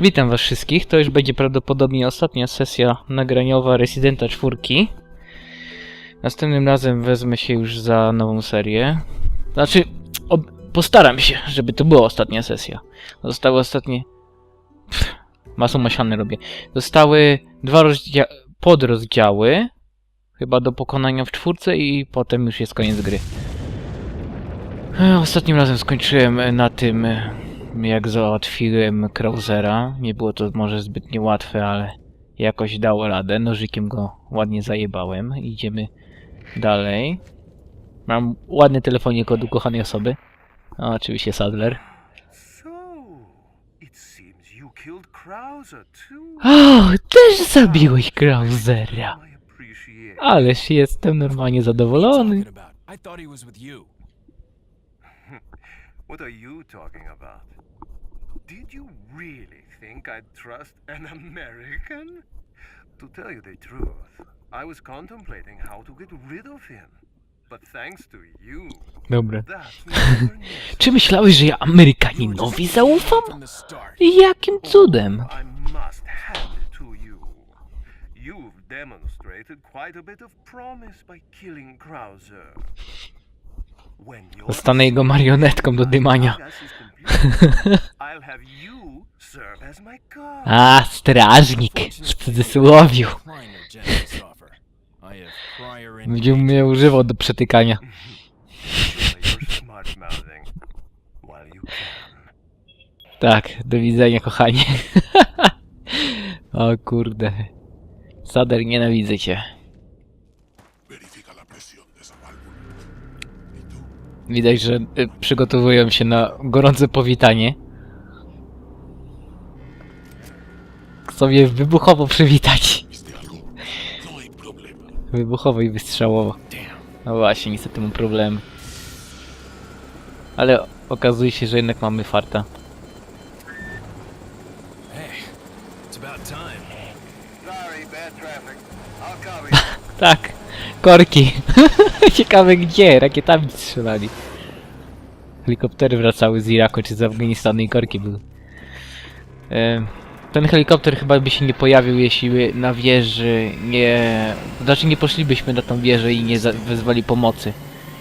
Witam was wszystkich. To już będzie prawdopodobnie ostatnia sesja nagraniowa Residenta 4. Następnym razem wezmę się już za nową serię. Znaczy, postaram się, żeby to była ostatnia sesja. Zostały ostatnie... Pff, masą robię. Zostały dwa rozdzia- podrozdziały. Chyba do pokonania w czwórce i potem już jest koniec gry. Ostatnim razem skończyłem na tym, jak załatwiłem Krausera. Nie było to może zbyt niełatwe, ale jakoś dało radę. Nożykiem go ładnie zajebałem. Idziemy dalej. Mam ładny telefonik od ukochanej osoby. A, oczywiście Sadler. O, też zabiłeś Krausera. Ależ jestem normalnie zadowolony. What are you talking about? Did you really think I'd trust an American? To tell you the truth, I was contemplating how to get rid of him. But thanks to you, Dobra. that's never necessary. Czy myślałeś, że ja Amerykaninowi zaufam? Jakim cudem? I must hand it to you. You've demonstrated quite a bit of promise by killing Krauser. Zostanę jego marionetką do dymania. A, strażnik w cudzysłowiu. Będzie mnie używał do przetykania. Tak, do widzenia, kochanie. o kurde. Sader, nienawidzę cię. Widać, że y, przygotowują się na gorące powitanie. Sobie wybuchowo przywitać. Wybuchowo i wystrzałowo. No właśnie, niestety mam problem. Ale okazuje się, że jednak mamy farta. Tak, korki. Ciekawe gdzie, rakietami strzelali. Helikoptery wracały z Iraku czy z Afganistanu i korki były. Em, Ten helikopter chyba by się nie pojawił, jeśli by na wieży nie... Znaczy nie poszlibyśmy na tą wieżę i nie wezwali pomocy.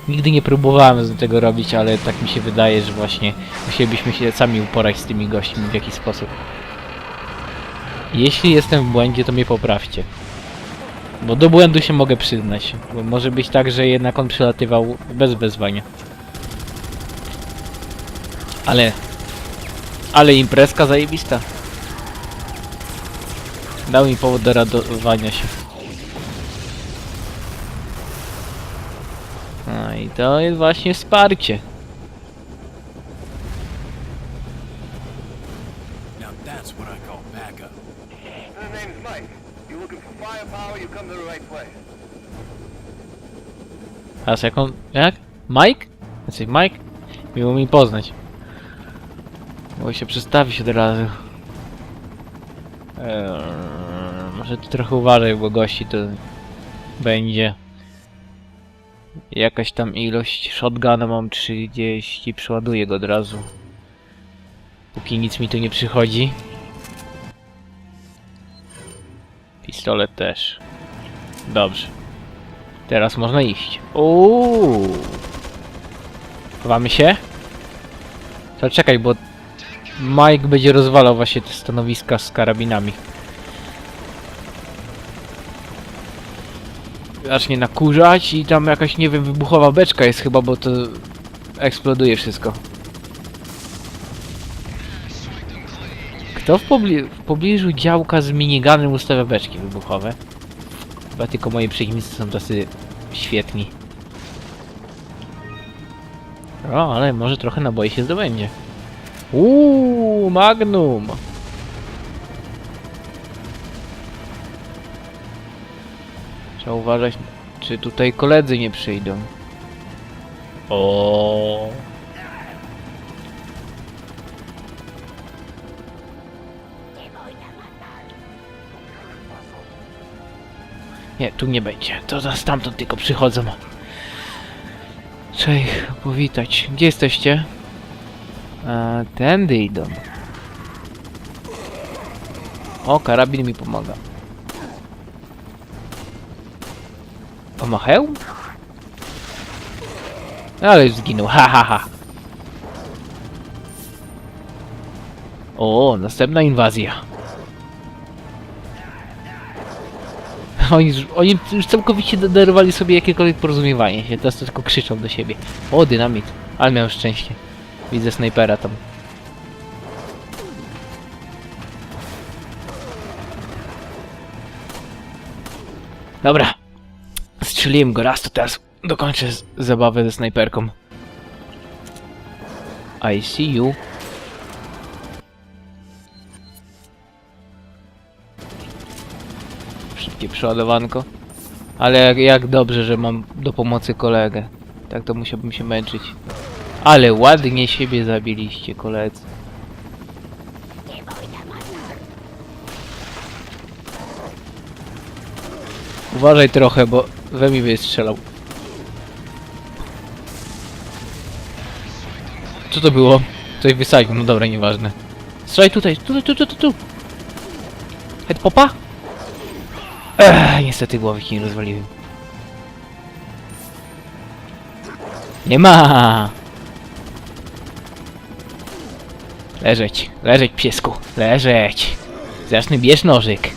Nigdy nie próbowałem tego robić, ale tak mi się wydaje, że właśnie musielibyśmy się sami uporać z tymi gośćmi w jakiś sposób. Jeśli jestem w błędzie, to mnie poprawcie. Bo do błędu się mogę przyznać. Bo może być tak, że jednak on przylatywał bez wezwania. Ale... Ale imprezka zajebista. Dał mi powód do radowania się. No i to jest właśnie wsparcie. Now that's what I call backup. The name's Mike. Teraz jak on... Jak? Mike? Znaczy Mike? Miło mi poznać. Bo się przedstawić od razu. Eee, może ty trochę uważaj, bo gości to będzie jakaś tam ilość. Shotguna mam 30, przeładuję go od razu. Póki nic mi tu nie przychodzi. Pistolet też. Dobrze. Teraz można iść. Uuu. Chowamy się? To czekaj, bo Mike będzie rozwalał właśnie te stanowiska z karabinami. Zacznie nakurzać i tam jakaś, nie wiem, wybuchowa beczka jest chyba, bo to eksploduje wszystko. Kto w, pobli w pobliżu działka z miniganem ustawia beczki wybuchowe? Chyba tylko moi przeciwnicy są tacy świetni. O, ale może trochę naboi się zdobędzie. Uuu, Magnum! Trzeba uważać, czy tutaj koledzy nie przyjdą. O. Nie, tu nie będzie. To za stamtąd tylko przychodzą. Trzeba powitać. Gdzie jesteście? A, tędy idą. O, karabin mi pomaga. O? Ale już zginął, ha ha ha. O, następna inwazja. Oni, już- oni już całkowicie dodarowali sobie jakiekolwiek porozumiewanie się, teraz tylko krzyczą do siebie. O, dynamit. Ale miał szczęście. Widzę snajpera tam. Dobra. Strzeliłem go raz, to teraz dokończę zabawę ze snajperką. I see you. Przeładowanko. Ale jak, jak dobrze, że mam do pomocy kolegę. Tak to musiałbym się męczyć. Ale ładnie siebie zabiliście, koledzy. Uważaj trochę, bo we mnie będzie strzelał. Co to było? Coś wysadził, no dobra, nieważne. Strzelaj tutaj, tu, tu, tu, tu, tu. Head popa? Ech, niestety głowy nie rozwaliłem. Nie ma! Leżeć, leżeć piesku, leżeć. Zacznę bierz nożyk.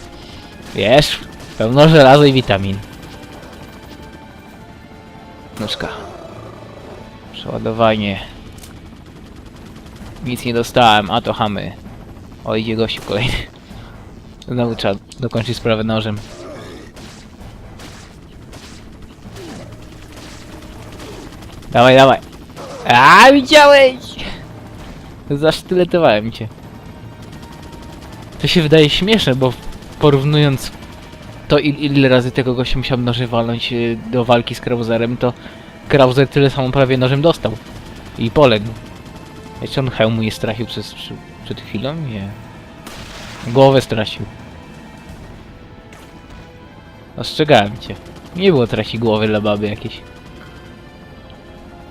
Wiesz, pełno żelaza i witamin. Nóżka. Przeładowanie. Nic nie dostałem, a to chamy. O, idzie gościu kolejny. Znowu trzeba dokończyć sprawę nożem. Dawaj, dawaj. A, widziałeś! Zasztyletowałem cię. To się wydaje śmieszne, bo porównując to il, ile razy tego gościa musiał noże walnąć y, do walki z Krauzerem, to Krauser tyle samo prawie nożem dostał. I poległ. Jeszcze on hełmu nie stracił przez, przy, przed chwilą? Nie. Głowę stracił. Ostrzegałem cię. Nie było traci głowy dla baby jakiejś.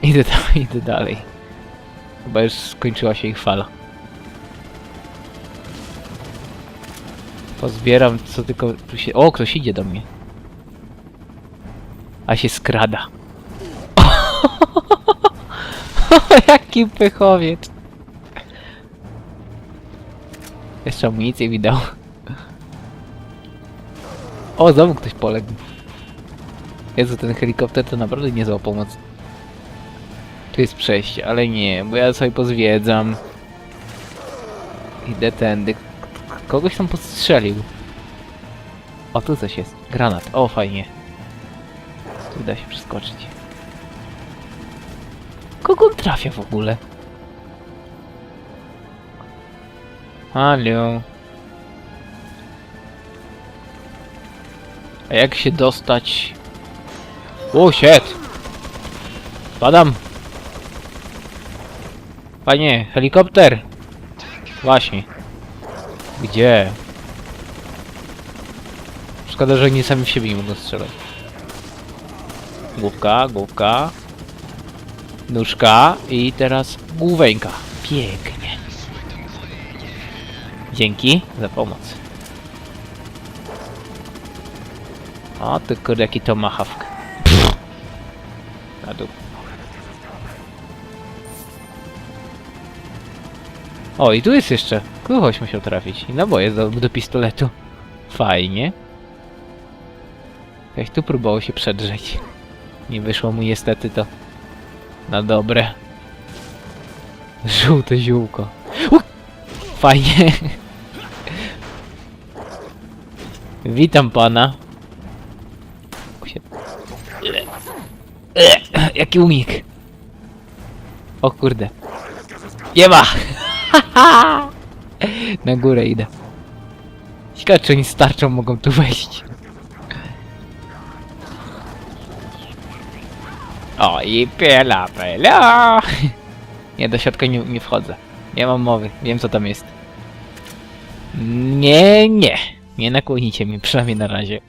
Idę dalej, idę dalej. Chyba już skończyła się ich fala. Pozbieram co tylko tu się... O, ktoś idzie do mnie. A się skrada. Jaki pechowiec. Jeszcze amunicję mi dał. O, znowu ktoś poległ. Jezu, ten helikopter to naprawdę niezła pomoc. Tu jest przejście, ale nie, bo ja sobie pozwiedzam. Idę tędy. Kogoś tam postrzelił. O, tu coś jest. Granat. O, fajnie. Tu da się przeskoczyć. Kogo on trafia w ogóle? Halo. A jak się dostać? O, shit! Spadam! Panie, helikopter! Właśnie. Gdzie? Szkoda, że oni sami w siebie nie mogą strzelać. Główka, główka. Nóżka i teraz główeńka. Pięknie. Dzięki za pomoc. O, ty kurde, jaki to machawk. Na dół. O, i tu jest jeszcze. Kogoś musiał trafić. I naboje do, do pistoletu. Fajnie. Jak tu próbował się przedrzeć. Nie wyszło mu niestety to na dobre. Żółte ziółko. Fajnie. Witam pana. Jaki umik. O kurde. Ma! Na górę idę. Ciekawe, czy oni starczą mogą tu wejść. O i piela, piela! Nie, do środka nie, nie wchodzę. Nie mam mowy, wiem co tam jest. Nie, nie. Nie nakłonicie mnie, przynajmniej na razie.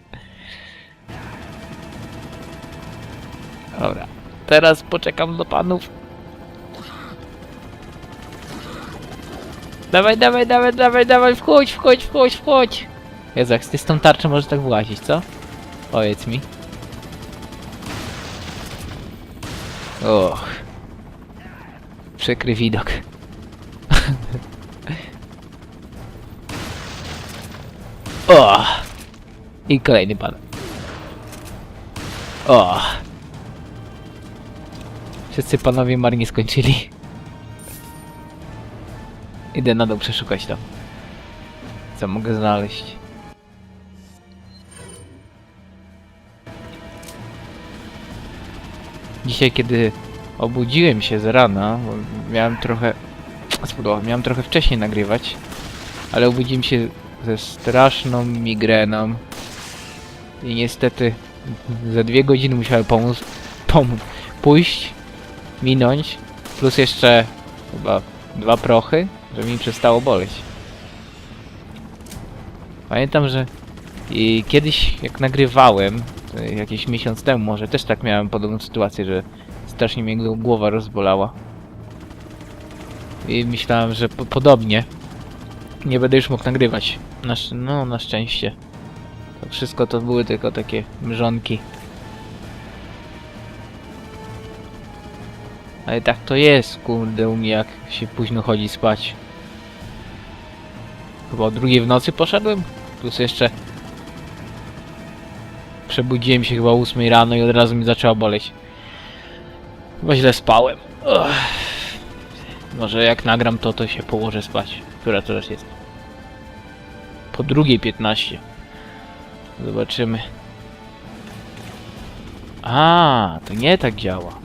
Dobra. Teraz poczekam do panów. Dawaj, dawaj, dawaj, dawaj, dawaj, wchodź, wchodź, wchodź, wchodź. Jezu, jak z tą tarczą możesz tak włazić, co? Powiedz mi. Och. Przykry widok. o! I kolejny pan. O! Wszyscy panowie marnie skończyli. Idę na dół przeszukać tam. Co mogę znaleźć? Dzisiaj, kiedy obudziłem się z rana, bo miałem trochę... Spróbował, miałem trochę wcześniej nagrywać, ale obudziłem się ze straszną migreną i niestety za dwie godziny musiałem pomóc, pomóc, pójść, minąć, plus jeszcze chyba dwa prochy, żeby mi przestało boleć. Pamiętam, że i kiedyś jak nagrywałem, jakiś miesiąc temu może, też tak miałem podobną sytuację, że strasznie mnie gł- głowa rozbolała. I myślałem, że po podobnie nie będę już mógł nagrywać. Na, no, na szczęście. To wszystko to były tylko takie mrzonki. Ale tak to jest, kurde, u mnie jak się późno chodzi spać. Chyba o drugiej w nocy poszedłem? Plus jeszcze... Przebudziłem się chyba o 8 rano i od razu mi zaczęła boleć. Chyba źle spałem. Ugh. Może jak nagram to, to się położę spać. Która teraz jest? Po drugiej 15. Zobaczymy. A, to nie tak działa.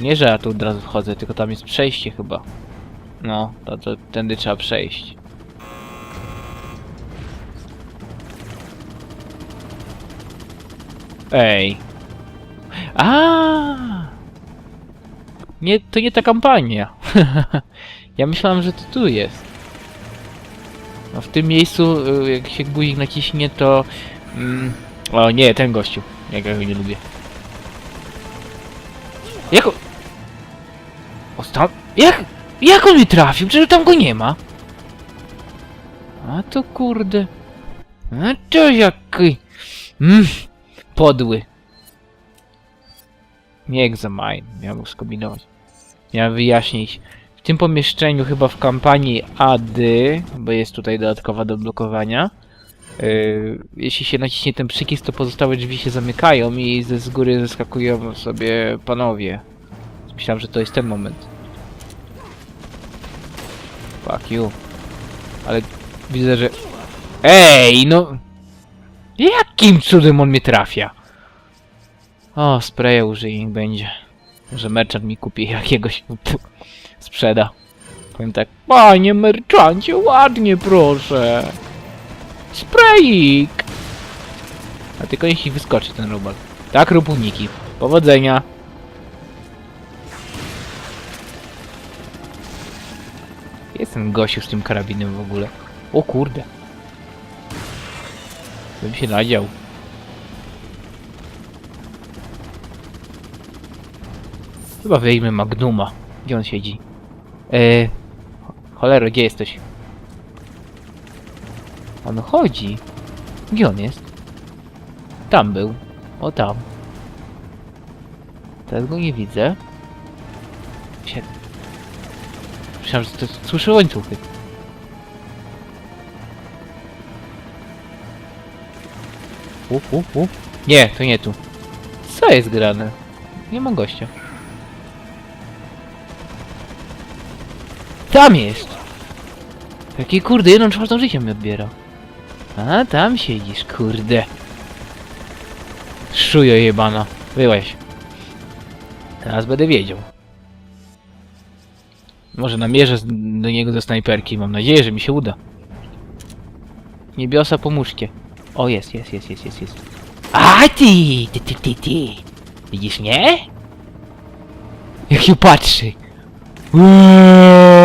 Nie, że ja tu od razu wchodzę, tylko tam jest przejście chyba. No, to, to tędy trzeba przejść. Ej. A! Nie, to nie ta kampania. ja myślałem, że to tu jest. No w tym miejscu, y, jak się guzik naciśnie, to... Mm, o nie, ten gościu. Jak ja go nie lubię. Jak on... O, tam... Jak... Jak on mi trafił? Przecież tam go nie ma. A to kurde... A to jaki... Mm, podły. Nie egzamin, miałem skombinować. Miałem wyjaśnić. W tym pomieszczeniu, chyba w kampanii AD, bo jest tutaj dodatkowa do blokowania. Yy, jeśli się naciśnie ten przycisk, to pozostałe drzwi się zamykają i ze z góry zeskakują sobie panowie. Myślałem, że to jest ten moment. Fuck you. Ale widzę, że... Ej, no... Jakim cudem on mnie trafia? O, spraya użyj, niech będzie. Może merchant mi kupi jakiegoś... sprzeda. Powiem tak, panie merchancie, ładnie proszę. Sprayik! A tylko jeśli wyskoczy ten robal. Tak, rób. Powodzenia. Ten gościu z tym karabinem w ogóle. O kurde. Bym się nadział. Chyba wyjmę Magnuma. Gdzie on siedzi? Eee... Cholero, gdzie jesteś? On chodzi. Gdzie on jest? Tam był. O tam. Teraz go nie widzę. Myślałem, że to słyszę łańcuchy. Uf, uf, uf. Nie, to nie tu. Co jest grane? Nie ma gościa. Tam jest! Jaki kurde, jedną czwartą życia mi odbiera. A, tam siedzisz, kurde. Szujo jebana. Byłeś. Teraz będę wiedział. Może namierzę do niego ze snajperki. Mam nadzieję, że mi się uda. Niebiosa, pomóżcie. O, jest, jest, jest, jest, jest, jest. A ty, ty, ty, ty, ty. Widzisz mnie? Jak się patrzy. Uuuu.